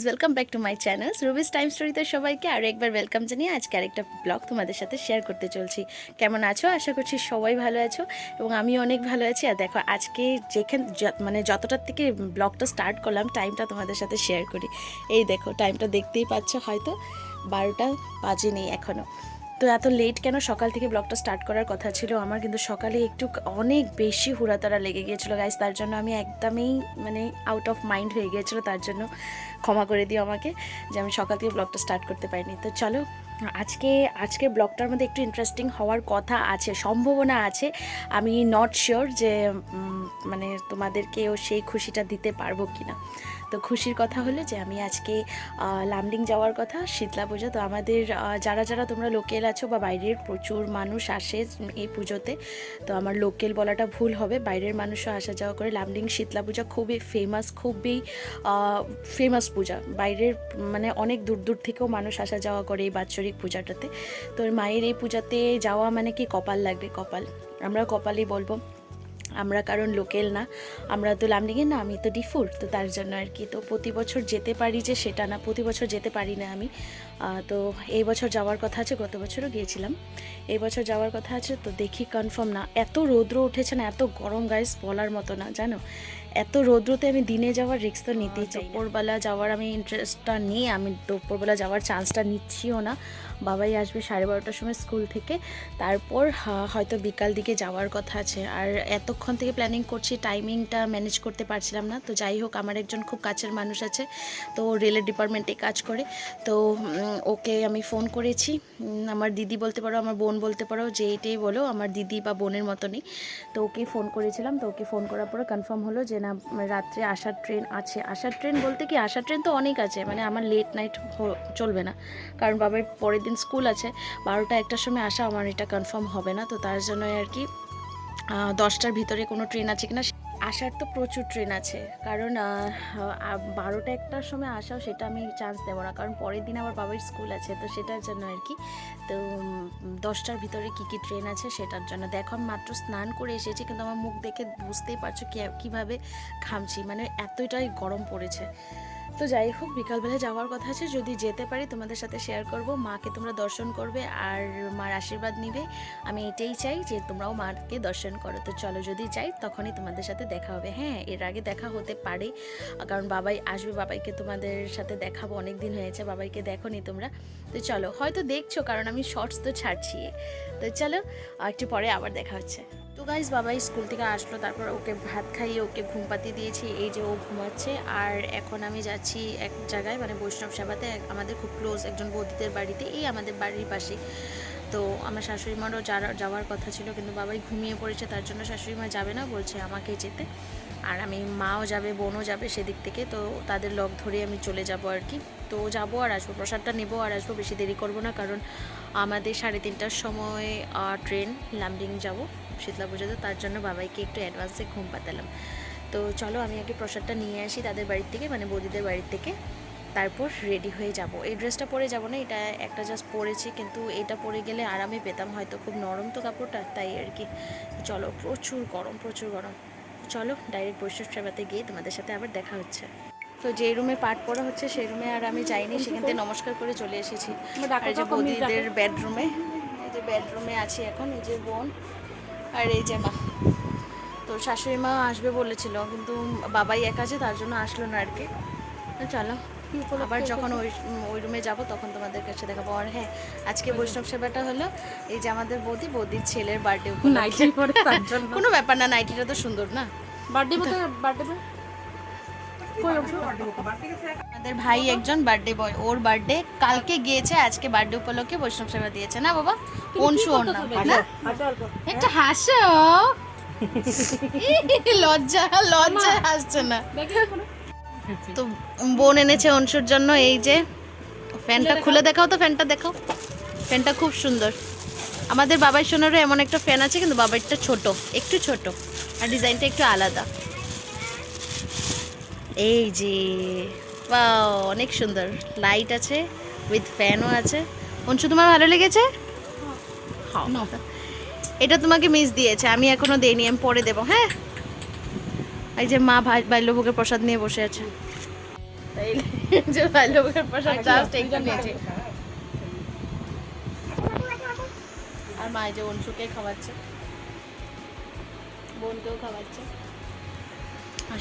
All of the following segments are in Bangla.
Friends welcome back to my channels Rubi's time স্টোরিতে সবাইকে আরও একবার ওয়েলকাম জানিয়ে আজকে আরেকটা ব্লগ তোমাদের সাথে শেয়ার করতে চলছি। কেমন আছো? আশা করছি সবাই ভালো আছো এবং আমি অনেক ভালো আছি। আর দেখো, আজকে যেখান মানে যতটার থেকে ব্লগটা স্টার্ট করলাম টাইমটা তোমাদের সাথে শেয়ার করি। এই দেখো টাইমটা দেখতেই পাচ্ছ হয়তো। বারোটা বাজে নেই এখনও তো এত লেট কেন? সকাল থেকে ব্লগটা স্টার্ট করার কথা ছিল। আমার কিন্তু সকালে একটু অনেক বেশি হুড়াতাড়া লেগে গিয়েছিল গাইজ তার জন্য আমি একদমই মানে আউট অফ মাইন্ড হয়ে গিয়েছিল। তার জন্য ক্ষমা করে দিও আমাকে, যে আমি সকাল থেকে ব্লগটা স্টার্ট করতে পারিনি। তো চলো, আজকে আজকে ব্লগটার মধ্যে একটু ইন্টারেস্টিং হওয়ার কথা আছে, সম্ভাবনা আছে। আমি নট শিওর যে মানে তোমাদেরকেও সেই খুশিটা দিতে পারব কি না তো খুশির কথা হলো যে আমি আজকে লামডিং যাওয়ার কথা, শীতলা পুজো। তো আমাদের যারা যারা তোমরা লোকেল আছো বা বাইরের প্রচুর মানুষ আসে এই পুজোতে, তো আমার লোকেল বলাটা ভুল হবে। বাইরের মানুষও আসা যাওয়া করে। লামডিং, শীতলা পূজা খুবই ফেমাস খুবই ফেমাস পূজা। বাইরের মানে অনেক দূর দূর থেকেও মানুষ আসা যাওয়া করে এই বাৎসরিক পূজাটাতে। তো মায়ের এই পূজাতে যাওয়া মানে কি কপাল লাগবে? কপাল। আমরা কপালই বলব আমরা কারণ লোকেল না, আমরা তো লামডিংয়ের না, আমি তো ডিফুর তো তার জন্য আর কি। তো প্রতি বছর যেতে পারি যে সেটা না, প্রতি বছর যেতে পারি না আমি। তো এই বছর যাওয়ার কথা আছে, গত বছরও গিয়েছিলাম। এই বছর যাওয়ার কথা আছে, তো দেখি কনফার্ম না। এত রৌদ্র উঠেছে না, এত গরম গাইস বলার মতো না, জানো? এত রৌদ্রতে আমি দিনে যাওয়ার রিস্ক তো নিতেই চাই। দুপুরবেলা যাওয়ার আমি ইন্টারেস্টটা নিয়ে আমি দুপুরবেলা যাওয়ার চান্সটা নিচ্ছিও না। বাবাই আসবে সাড়ে বারোটার সময় স্কুল থেকে। তারপর হয়তো বিকাল দিকে যাওয়ার কথা আছে। আর এতক্ষণ থেকে প্ল্যানিং করছি টাইমিংটা ম্যানেজ করতে পারছিলাম না। তো যাই হোক, আমার একজন খুব কাছের মানুষ আছে, তো রেলের ডিপার্টমেন্টে কাজ করে। তো ওকে আমি ফোন করেছি। আমার দিদি বলতে পারো, আমার বোন বলতে পারো, যে এটাই বলো, আমার দিদি বা বোনের মতনই। তো ওকে ফোন করেছিলাম, তো ওকে ফোন করার পরে কনফার্ম হলো যে না, রাত্রে আসার ট্রেন আছে। আসার ট্রেন বলতে কি, আসার ট্রেন তো অনেক আছে মানে আমার লেট নাইট চলবে না। কারণ বাবার পরের দিন স্কুল আছে, বারোটা একটার সময় আসা আমার এটা কনফার্ম হবে না। তো তার জন্য আর কি দশটার ভিতরে কোনো ট্রেন আছে কিনা আসার তো প্রচুর ট্রেন আছে। কারণ বারোটা একটার সময় আসাও সেটা আমি চান্স দেবো না। কারণ পরের দিন আমার বাবার স্কুল আছে, তো সেটার জন্য আর কি। তো দশটার ভিতরে কি কি ট্রেন আছে সেটার জন্য। দেখো, আমি মাত্র স্নান করে এসেছি, কিন্তু আমার মুখ দেখে বুঝতেই পারছ কীভাবে ঘামছি। মানে এতটাই গরম পড়েছে। তো যাই হোক, বিকালবেলা যাওয়ার কথা আছে। যদি যেতে পারি, তোমাদের সাথে শেয়ার করব। মাকে তোমরা দর্শন করবে আর মার আশীর্বাদ নিবে। আমি এটাই চাই যে তোমরাও মাকে দর্শন করো। তো চলো, যদি যাই, তখনই তোমাদের সাথে দেখা হবে। হ্যাঁ এর আগে দেখা হতে পারে। কারণ বাবাই আসবে, বাবাইকে তোমাদের সাথে দেখাবো। অনেক দিন হয়েছে, বাবাইকে দেখো নি তোমরা। তো চলো, হয়তো দেখছ, কারণ আমি শর্টস তো ছাড়ছি। তো চলো একটু পরে আবার দেখা হচ্ছে। তো গাইজ বাবাই স্কুল থেকে আসলো, তারপর ওকে ভাত খাইয়ে ওকে ঘুম পাতি দিয়েছি, এই যে ও ঘুমাচ্ছে। আর এখন আমি যাচ্ছি এক জায়গায় মানে বৈষ্ণব সেবাতে আমাদের খুব ক্লোজ একজন বৌদিদের বাড়িতে, এই আমাদের বাড়ির পাশে। তো আমার শাশুড়ি মারও যারা- যাওয়ার কথা ছিল, কিন্তু বাবাই ঘুমিয়ে পড়েছে, তার জন্য শাশুড়ি মা যাবে না, বলছে আমাকে যেতে। আর আমি মাও যাবে, বোনও যাবে সেদিক থেকে, তো তাদের লগ ধরে আমি চলে যাব আর কি। তো যাব আর আসব, প্রসাদটা নেব আর আসব, বেশি দেরি করব না, কারণ আমাদের সাড়ে তিনটার সময় ট্রেন লামডিং যাব। শীতলা পুজোতে তার জন্য বাবাইকে একটু অ্যাডভান্সে ঘুম পাতালাম। তো চলো আমি আগে প্রসাদটা নিয়ে আসি তাদের বাড়ির থেকে মানে বৌদিদের বাড়ির থেকে। তারপর রেডি হয়ে যাব। এই ড্রেসটা পরে যাব না এটা একটা জাস্ট পরেছি কিন্তু এটা পরে গেলে আরামে পেতাম হয়তো খুব নরম তো কাপড়টা তাই আর কি। চলো প্রচুর গরম প্রচুর গরম। চলো ডাইরেক্ট বৈষ্ণব সেবাতে গিয়ে তোমাদের সাথে আবার দেখা হচ্ছে। তো যে রুমে পাঠ পড়া হচ্ছে সেই রুমে আর আমি যাইনি সেখান থেকে নমস্কার করে চলে এসেছি। আর যে বৌদিদের বেডরুমে এই যে বেডরুমে আছি এখন এই যে বোন। আর এই যে মা। তো শাশুড়ি মা আসবে বলেছিল কিন্তু বাবাই এক আছে তার জন্য আসলো না আর কি। চলো আবার যখন ওই ওই রুমে যাব তখন তোমাদের কাছে দেখাবো। আর হ্যাঁ আজকে বৈষ্ণব সেবাটা হলো এই যে আমাদের বৌদি বৌদির ছেলের বার্থডে নাইটি কোনো ব্যাপার না নাইটিটা তো সুন্দর না। বার্থডে বার্থডে আমাদের ভাই একজন বার্থডে বয় ওর বার্থডে কালকে গিয়েছে আজকে বার্থডে উপলক্ষে বৈষ্ণব সেবা দিয়েছে। না বাবা? না? হ্যাঁ? একটা হাসো। লজ্জা লজ্জা হাসছে না। তো বোন এনেছে অংশুর জন্য এই যে ফ্যানটা খুলে দেখাও। তো ফ্যানটা দেখাও। ফ্যানটা খুব সুন্দর। আমাদের বাবার সোনারও এমন একটা ফ্যান আছে কিন্তু বাবারটা ছোট একটু ছোট আর ডিজাইনটা একটু আলাদা। এই যে বাও অনেক সুন্দর। লাইট আছে উইথ ফ্যানও আছে। অংশু তোমার ভালো লেগেছে? এটা তোমাকে মিস দিয়েছে আমি এখনও দেইনি আমি পরে দেবো হ্যাঁ? এই যে মা ভাই বাল্যভোগের প্রসাদ নিয়ে বসে আছে। ভালোবাসার প্রসাদ জাস্ট একটু নিয়েছি। আর মা এই যে অংশুকে খাওয়াচ্ছে। বোনকেও খাওয়াচ্ছে।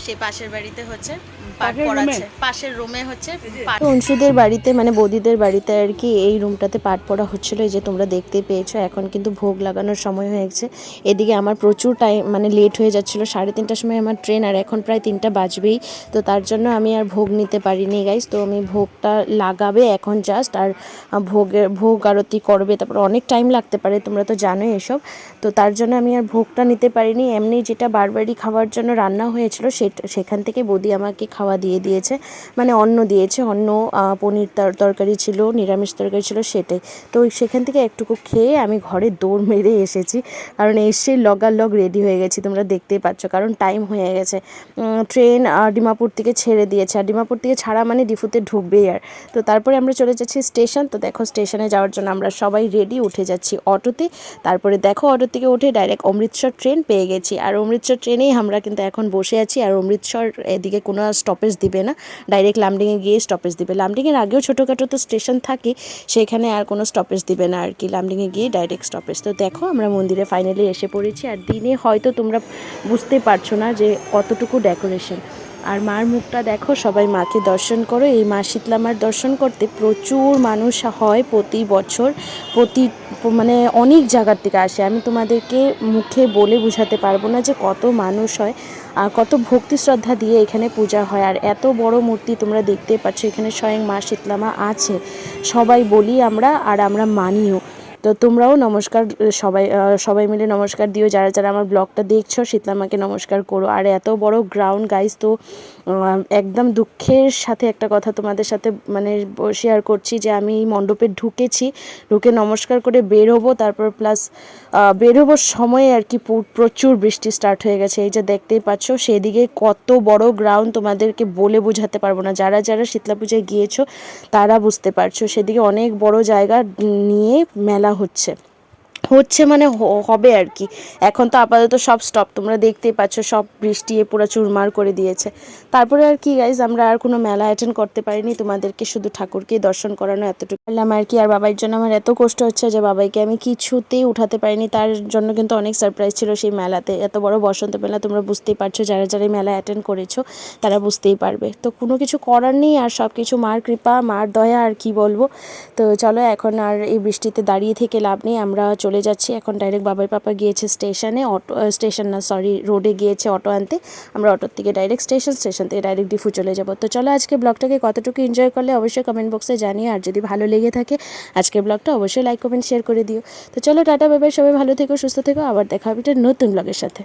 সে পাশের বাড়িতে হচ্ছে পাট পাশের পড়াচ্ছে পাশের রুমে হচ্ছে পাট। অংশুদের বাড়িতে মানে বৌদিদের বাড়িতে আর কি এই রুমটাতে পাট পড়া হচ্ছিল। এই যে তোমরা দেখতেই পেয়েছ এখন কিন্তু ভোগ লাগানোর সময় হয়ে গেছে। এদিকে আমার প্রচুর টাইম মানে লেট হয়ে যাচ্ছিল সাড়ে তিনটার সময় আমার ট্রেন আর এখন প্রায় তিনটা বাজবেই। তো তার জন্য আমি আর ভোগ নিতে পারিনি গাইজ তো আমি ভোগটা লাগাবে এখন জাস্ট আর ভোগের ভোগ আরতি করবে। তারপর অনেক টাইম লাগতে পারে তোমরা তো জানোই এসব। তো তার জন্য আমি আর ভোগটা নিতে পারিনি। এমনি যেটা বারবারই খাওয়ার জন্য রান্না হয়েছিল সেখান থেকে বৌদি আমাকে খাওয়া দিয়ে দিয়েছে। মানে অন্ন দিয়েছে, অন্ন পনির তর- তরকারি ছিল, নিরামিষ তরকারি ছিল সেটাই। তো সেখান থেকে একটুকু খেয়ে আমি ঘরে দৌড় মেরে এসেছি। কারণ এসে লগার লগ রেডি হয়ে গেছি, তোমরা দেখতেই পাচ্ছ, কারণ টাইম হয়ে গেছে। ট্রেন ডিমাপুর থেকে ছেড়ে দিয়েছে। আর ডিমাপুর থেকে ছাড়া মানে ডিফুতে ঢুকবেই আর। তো তারপরে আমরা চলে যাচ্ছি স্টেশন তো দেখো স্টেশনে যাওয়ার জন্য আমরা সবাই রেডি উঠে যাচ্ছি অটোতে। তারপরে দেখো অটো থেকে উঠে ডাইরেক্ট অমৃতসর ট্রেন পেয়ে গেছি। আর অমৃতসর ট্রেনেই আমরা কিন্তু এখন বসে আছি, আর অমৃতসর এদিকে কোনো স্টপেজ দিবে না। ডাইরেক্ট লামডিংয়ে গিয়ে স্টপেজ দিবে। লামডিংয়ের আগেও ছোটোখাটো তো স্টেশন থাকে, সেখানে আর কোনো স্টপেজ দিবে না আর কি। লামডিংয়ে গিয়ে ডাইরেক্ট স্টপেজ তো দেখো আমরা মন্দিরে ফাইনালি এসে পড়েছি আর দিনে হয়তো তোমরা বুঝতে পারছ না যে কতটুকু ডেকোরেশন আর মার মুখটা দেখো, সবাই মাকে দর্শন করো। এই মা শীতলা মার দর্শন করতে প্রচুর মানুষ হয় প্রতি বছর, প্রতি মানে অনেক জায়গার থেকে আসে। আমি তোমাদেরকে মুখে বলে বোঝাতে পারব না যে কত মানুষ হয়। আর কত ভক্তি শ্রদ্ধা দিয়ে এখানে পূজা হয়। আর এত বড় মূর্তি তোমরা দেখতে পাচ্ছ, এখানে স্বয়ং মা শীতলামা আছে। সবাই বলি আমরা আর আমরা মানিও। তো তোমরাও নমস্কার সবাই সবাই মিলে নমস্কার দিও। যারা যারা আমার ব্লগটা দেখছ, শীতলামাকে নমস্কার করো। আর এত বড় গ্রাউন্ড গাইজ তো একদম দুঃখের সাথে একটা কথা তোমাদের সাথে মানে শেয়ার করছি যে আমি মণ্ডপে ঢুকেছি, ঢুকে নমস্কার করে বের হব তারপর প্লাস বের হবোর সময় আর কি প্রচুর বৃষ্টি স্টার্ট হয়ে গেছে। এই যে দেখতেই পাচ্ছ, সেদিকে কত বড় গ্রাউন্ড তোমাদেরকে বলে বোঝাতে পারব না। যারা যারা শীতলা পূজায় গিয়েছো, তারা বুঝতে পারছ। সেদিকে অনেক বড় জায়গা নিয়ে মেলা হচ্ছে। হচ্ছে মানে হবে আর কি। এখন তো আপাতত সব স্টপ তোমরা দেখতেই পাচ্ছ, সব বৃষ্টি পুরো চুরমার করে দিয়েছে। তারপরে আর কি গাইজ আমরা আর কোনো মেলা অ্যাটেন্ড করতে পারিনি, তোমাদেরকে শুধু ঠাকুরকে দর্শন করানো এতটুকু পারলাম আর কি। আর বাবার জন্য আমার এত কষ্ট হচ্ছে যে বাবাইকে আমি কিছুতেই উঠাতে পারিনি, তার জন্য কিন্তু অনেক সারপ্রাইজ ছিল সেই মেলাতে। এত বড় বসন্ত মেলা, তোমরা বুঝতেই পারছ, যারা যারা মেলা অ্যাটেন্ড করেছ, তারা বুঝতেই পারবে। তো কোনো কিছু করার নেই আর সব কিছু মার কৃপা, মার দয়া আর কি বলব। তো চলো এখন আর এই বৃষ্টিতে দাঁড়িয়ে থেকে লাভ নেই, আমরা চলে যাচ্ছি। এখন ডাইরেক্ট বাবাই পাপা গিয়েছে স্টেশনে অটো স্টেশন না সরি রোডে গিয়েছে অটো আনতে। আমরা অটোর থেকে ডাইরেক্ট স্টেশন স্টেশন থেকে ডাইরেক্ট ডিফু চলে যাব। তো চলো আজকে ব্লগটাকে কতটুকু এনজয় করলে অবশ্যই কমেন্ট বক্সে জানিয়ে আর যদি ভালো লেগে থাকে আজকের ব্লগটা অবশ্যই লাইক কমেন্ট শেয়ার করে দিও। তো চলো টাটা বাবাই সবাই ভালো থেকো, সুস্থ থেকো। আবার দেখা হবে নতুন ব্লগের সাথে।